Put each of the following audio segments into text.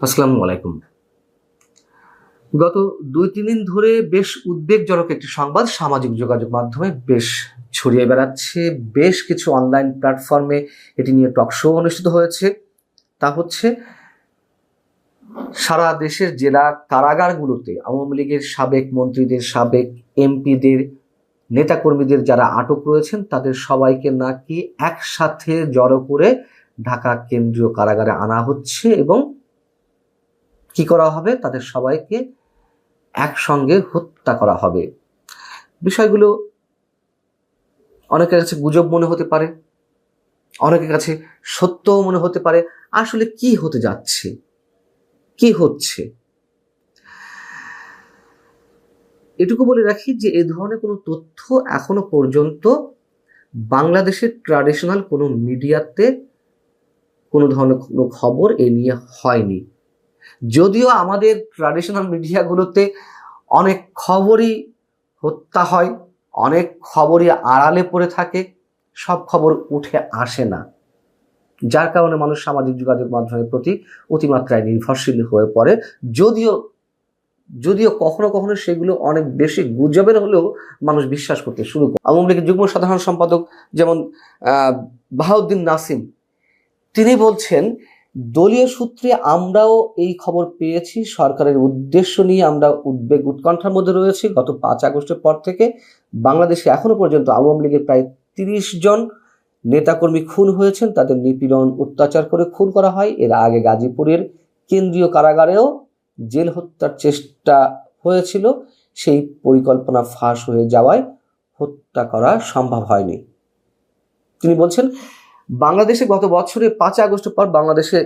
আসসালামু আলাইকুম। গত দুই, তিন দিন ধরে বেশ উদ্বেগজনক একটি সংবাদ সামাজিক যোগাযোগ মাধ্যমে বেশ ছড়িয়ে বেড়াচ্ছে। বেশ কিছু অনলাইন প্ল্যাটফর্মে এটি নিয়ে টক শো অনুষ্ঠিত হয়েছে। তা হচ্ছে, সারা দেশের জেলা কারাগারগুলোতে আওয়ামী লীগের সাবেক মন্ত্রীদের, সাবেক এমপিদের, নেতাকর্মীদের যারা আটক রয়েছেন, তাদের সবাইকে নাকি একসাথে জড়ো করে ঢাকা কেন্দ্রীয় কারাগারে আনা হচ্ছে এবং কি করা হবে? তাদের সবাইকে একসঙ্গে হত্যা করা হবে। বিষয়গুলো অনেকের কাছে গুজব মনে হতে পারে, অনেকের কাছে সত্যও মনে হতে পারে, আসলে কি হতে যাচ্ছে? কি হচ্ছে? এটুকু বলে রাখি যে এ ধরনের কোনো তথ্য এখনও পর্যন্ত বাংলাদেশের ট্র্যাডিশনাল কোনো মিডিয়াতে কোনো ধরনের কোনো খবর এ নিয়ে হয়নি। যদিও আমাদের ট্র্যাডিশনাল মিডিয়াগুলোতে অনেক খবরই হত্যা হয়, অনেক খবরই আড়ালে পড়ে থাকে, সব খবর উঠে আসে না। যার কারণে মানুষ সামাজিক যোগাযোগ মাধ্যমের প্রতি অতিমাত্রায় নির্ভরশীল হয়ে পড়ে। যদিও যদিও কখনো কখনো সেগুলো অনেক বেশি গুজবের হলেও মানুষ বিশ্বাস করতে শুরু করে। আওয়ামী লীগের যুগ্ম সাধারণ সম্পাদক যেমন বাহাউদ্দিন নাসিম, তিনি বলছেন দলীয় সূত্রে আমরাও এই খবর পেয়েছি। সরকারের উদ্দেশ্য নিয়ে আমরা উদ্বেগ উৎকণ্ঠার মধ্যে রয়েছি। গত পাঁচ আগস্টের পর থেকে বাংলাদেশে এখনও পর্যন্ত আওয়ামী লীগের প্রায় তিরিশ জন নেতাকর্মী খুন হয়েছেন। তাদের নিপীড়ন অত্যাচার করে খুন করা হয়। এর আগে গাজীপুরের কেন্দ্রীয় কারাগারেও জেল হত্যার চেষ্টা হয়েছিল। সেই পরিকল্পনা ফাঁস হয়ে যাওয়ায় হত্যা করা সম্ভব হয়নি। তিনি বলছেন বাংলাদেশে গত বছরে পাঁচ আগস্টের পর বাংলাদেশে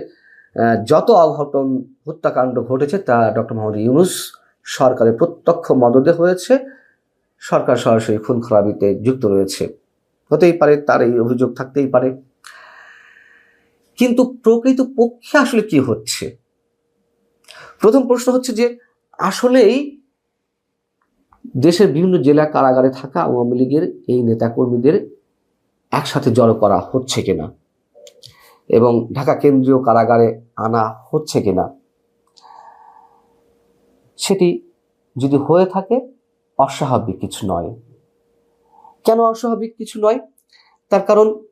যত অঘটন, হত্যাকাণ্ড ঘটেছে তা ডক্টর মোহাম্মদ ইউনুস সরকারের প্রত্যক্ষ মদদে হয়েছে। সরকার সরাসরি খুন খারাপিতে যুক্ত রয়েছে। হতেই পারে তার এই অভিযোগ থাকতেই পারে। কিন্তু প্রকৃত পক্ষে আসলে কি হচ্ছে? প্রথম প্রশ্ন হচ্ছে যে, আসলেই দেশের বিভিন্ন জেলা কারাগারে থাকা আওয়ামী লীগের এই নেতাকর্মীদের একসাথে জড়ো করা হচ্ছে কিনা? এবং ঢাকা কেন্দ্রীয় কারাগারে আনা হচ্ছে কিনা? সেটি যদি হয়ে থাকে, অস্বাভাবিক কিছু নয়। কেন অস্বাভাবিক কিছু নয়? তার কারণ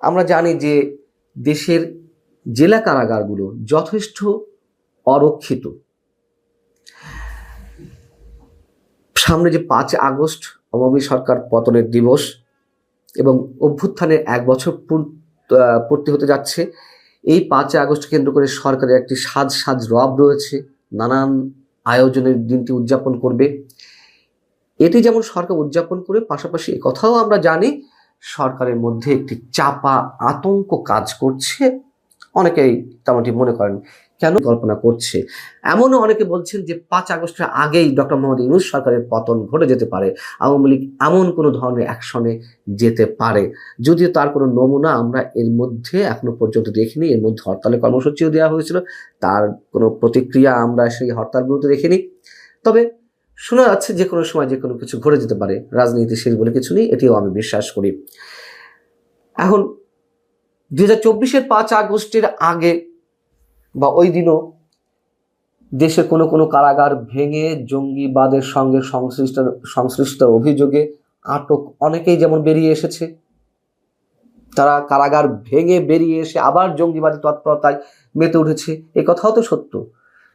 আমরা জানি যে দেশের জেলা কারাগারগুলো যথেষ্ট অরক্ষিত। সামনে যে পাঁচ আগস্ট আওয়ামী সরকার পতনের দিবস এবং অভ্যুত্থানের এক বছর পূর- পূর্তি হতে যাচ্ছে। এই পাঁচই আগস্ট কেন্দ্র করে সরকারের একটি সাজ সাজ রব রয়েছে। নানান আয়োজনের দিনটি উদযাপন করবে। এটি যেমন সরকার উদযাপন করে, পাশাপাশি কথাও আমরা জানি, সরকারের মধ্যে একটি চাপা আতঙ্ক কাজ করছে। অনেকেই তেমনটি মনে করেন। কেন কল্পনা করছে? এমনও অনেকে বলছেন যে পাঁচ আগস্টের আগেই ডক্টর মোহাম্মদ ইউনুস সরকারের পতন ঘটে যেতে পারে। আওয়ামী লীগ এমন কোনো ধরনের অ্যাকশনে যেতে পারে। যদিও তার কোনো নমুনা আমরা এর মধ্যে এখনও পর্যন্ত দেখিনি। এর মধ্যে হরতালের কর্মসূচিও দেওয়া হয়েছিল। তার কোনো প্রতিক্রিয়া আমরা সেই হরতালগুলোতে দেখিনি। তবে শোনা যাচ্ছে যে কোনো সময় যে কোনো কিছু ঘটে যেতে পারে। রাজনীতি শেষ বলে কিছু নেই, এটিও আমি বিশ্বাস করি। এখন দু হাজার চব্বিশের পাঁচ আগস্টের আগে বা ওই দিনও দেশে কোনো কোনো কারাগার ভেঙে জঙ্গিবাদের সঙ্গে সংশ্লিষ্ট সংশ্লিষ্ট অভিযোগে আটক অনেকেই যেমন বেরিয়ে এসেছে। তারা কারাগার ভেঙে বেরিয়ে এসে আবার জঙ্গিবাদী তৎপরতায় মেতে উঠেছে। এ কথাও তো সত্য।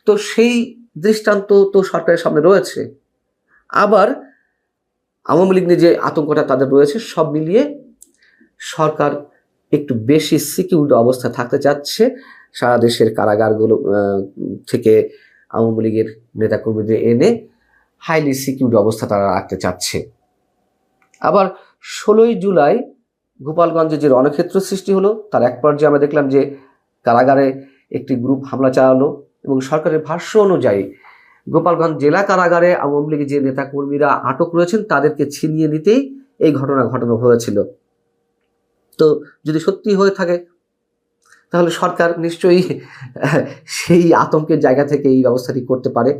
তো সেই দৃষ্টান্ত তো সরকারের সামনে রয়েছে। আবার আওয়ামী লীগ যে আতঙ্কটা তাদের রয়েছে, সব মিলিয়ে সরকার একটু বেশি সিকিউর অবস্থায় থাকতে চাচ্ছে। সারা দেশের কারাগারগুলো থেকে আওয়ামী লীগের নেতাকর্মীদের এনে হাইলি সিকিউর অবস্থা তারা রাখতে চাচ্ছে। আবার ষোলোই জুলাই গোপালগঞ্জে যে রণক্ষেত্র সৃষ্টি হলো, তার এক পর্যায়ে আমরা দেখলাম যে কারাগারে একটি গ্রুপ হামলা চালালো এবং সরকারের ভাষ্য অনুযায়ী গোপালগঞ্জ জেলা কারাগারে আওয়ামী লীগের যে নেতাকর্মীরা আটক রয়েছেন, তাদেরকে ছিনিয়ে নিতেই এই ঘটনা ঘটানো হয়েছিল। তো যদি সত্যি হয়ে থাকে তাহলে সরকার নিশ্চয়ই সেই আতঙ্কের জায়গা থেকে এই ব্যবস্থাটি করতে পারে।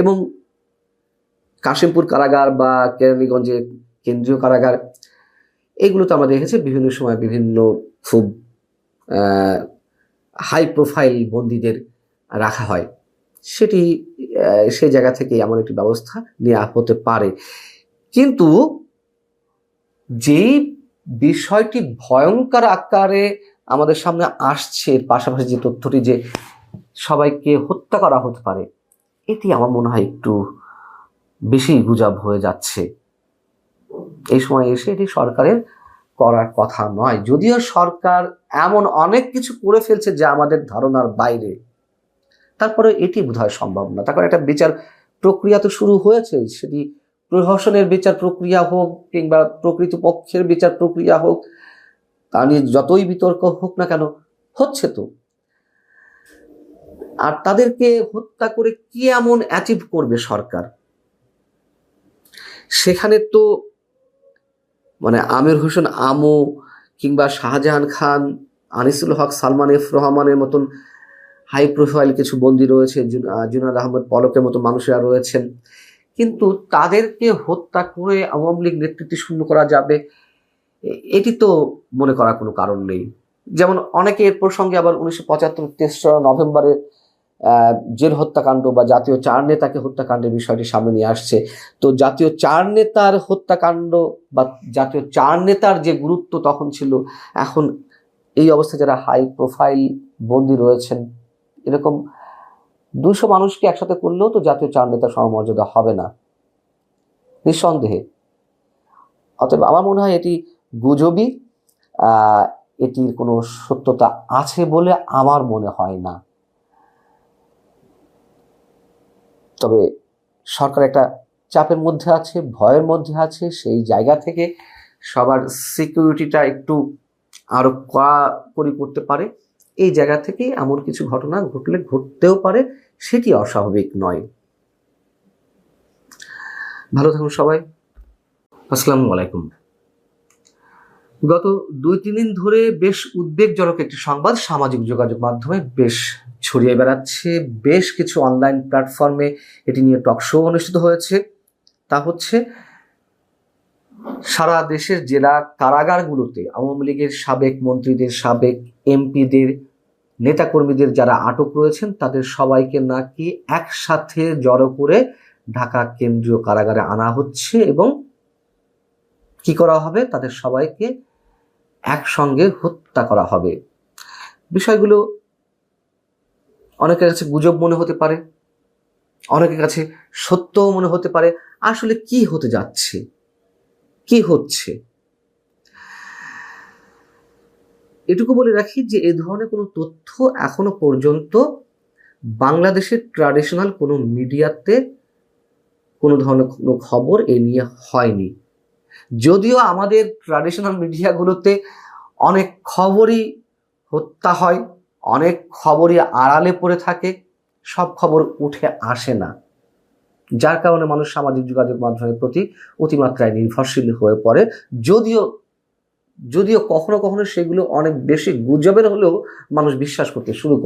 এবং কাশিমপুর কারাগার বা কেরানীগঞ্জের কেন্দ্রীয় কারাগার, এগুলো তো আমরা দেখেছি বিভিন্ন সময় বিভিন্ন খুব হাই প্রোফাইল বন্দীদের রাখা হয়। সেটি সেই জায়গা থেকে এমন একটি ব্যবস্থা নেওয়া হতে পারে। কিন্তু যেই বিষয়টি ভয়ঙ্কর আকারে আমাদের সামনে আসছে এর পাশাপাশি যে তথ্যটি যে সবাইকে হত্যা করা হতে পারে, এটি আমার মনে হয় একটু বেশি গুজব হয়ে যাচ্ছে। এই সময় এসে এটি সরকারের করার কথা নয়। যদিও সরকার এমন অনেক কিছু করে ফেলছে যা আমাদের ধারণার বাইরে। তারপরে এটি বোধহয় সম্ভব না। তারপরে একটা বিচার প্রক্রিয়া তো শুরু হয়েছে। সেটি প্রহসনের বিচার প্রক্রিয়া হোক কিংবা প্রকৃতপক্ষের বিচার প্রক্রিয়া হোক তা নিয়ে যতই বিতর্ক হোক না কেন, হচ্ছে তো। আর তাদেরকে হত্যা করে কি এমন অ্যাচিভ করবে সরকার? সেখানে তো মানে আমির হোসেন আমু কিংবা শাহজাহান খান, আনিসুল হক, সালমান এফ রহমানের মতন হাই প্রোফাইল কিছু বন্দী রয়েছে জুন- জুনাদ আহমেদ পলকের মতো মানুষেরা রয়েছেন। কিন্তু তাদেরকে হত্যা করে আওয়ামী লীগ নেতৃত্বে শূন্য করা যাবে এটি তো মনে করার কোনো কারণ নেই। যেমন অনেকে এর প্রসঙ্গে আবার উনিশশো পঁচাত্তর তেসরা নভেম্বরে জেল হত্যাকাণ্ড বা জাতীয় চার নেতাকে হত্যাকাণ্ডের বিষয়টি সামনে নিয়ে আসছে। তো জাতীয় চার নেতার হত্যাকাণ্ড বা জাতীয় চার নেতার যে গুরুত্ব তখন ছিল, এখন এই অবস্থায় যারা হাই প্রোফাইল বন্দী রয়েছেন, এরকম দুশো মানুষকে একসাথে করলেও তো জাতীয় চার নেতার সমমর্যাদা হবে না। নিঃসন্দেহে। অতএব আমার মনে হয় এটি গুজবই এটির কোনো সত্যতা আছে বলে আমার মনে হয় না। তবে সরকার একটা চাপের মধ্যে আছে, ভয়ের মধ্যে আছে, সেই জায়গা থেকে সবার সিকিউরিটিটা একটু আরও কড়াকড়ি করতে পারে। এই জায়গা থেকে এমন কিছু ঘটনা ঘটলে ঘটতেও পারে, সেটি অস্বাভাবিক নয়। ভালো থাকুন সবাই। আসসালামু আলাইকুম। গত দুই, তিন দিন ধরে বেশ উদ্বেগজনক একটি সংবাদ সামাজিক যোগাযোগ মাধ্যমে বেশ ছড়িয়ে বেড়াচ্ছে। বেশ কিছু অনলাইন প্ল্যাটফর্মে এটি নিয়ে টক শো অনুষ্ঠিত হয়েছে। তা হচ্ছে, সারা দেশের জেলা কারাগারগুলোতে আওয়ামী লীগের সাবেক মন্ত্রীদের, সাবেক এমপিদের, নেতাকর্মীদের যারা আটক রয়েছেন, তাদের সবাইকে নাকি একসাথে জড়ো করে ঢাকা কেন্দ্রীয় কারাগারে আনা হচ্ছে এবং কি করা হবে? তাদের সবাইকে একসঙ্গে হত্যা করা হবে। বিষয়গুলো অনেকের কাছে গুজব মনে হতে পারে, অনেকের কাছে সত্যও মনে হতে পারে, আসলে কি হতে যাচ্ছে, কি হচ্ছে? এটুকু বলে রাখি যে এ ধরনের কোনো তথ্য এখনও পর্যন্ত বাংলাদেশের ট্র্যাডিশনাল কোনো মিডিয়াতে কোনো ধরনের কোনো খবর এ নিয়ে হয়নি। যদিও আমাদের ট্র্যাডিশনাল মিডিয়াগুলোতে অনেক খবরই হত্যা হয়, অনেক খবরই আড়ালে পড়ে থাকে, সব খবর উঠে আসে না। যার কারণে মানুষ সামাজিক যোগাযোগ মাধ্যমের প্রতি অতিমাত্রায় নির্ভরশীল হয়ে পড়ে। যদিও যদিও কখনো কখনো সেগুলো অনেক বেশি গুজবের হলেও মানুষ বিশ্বাস করতে শুরু করে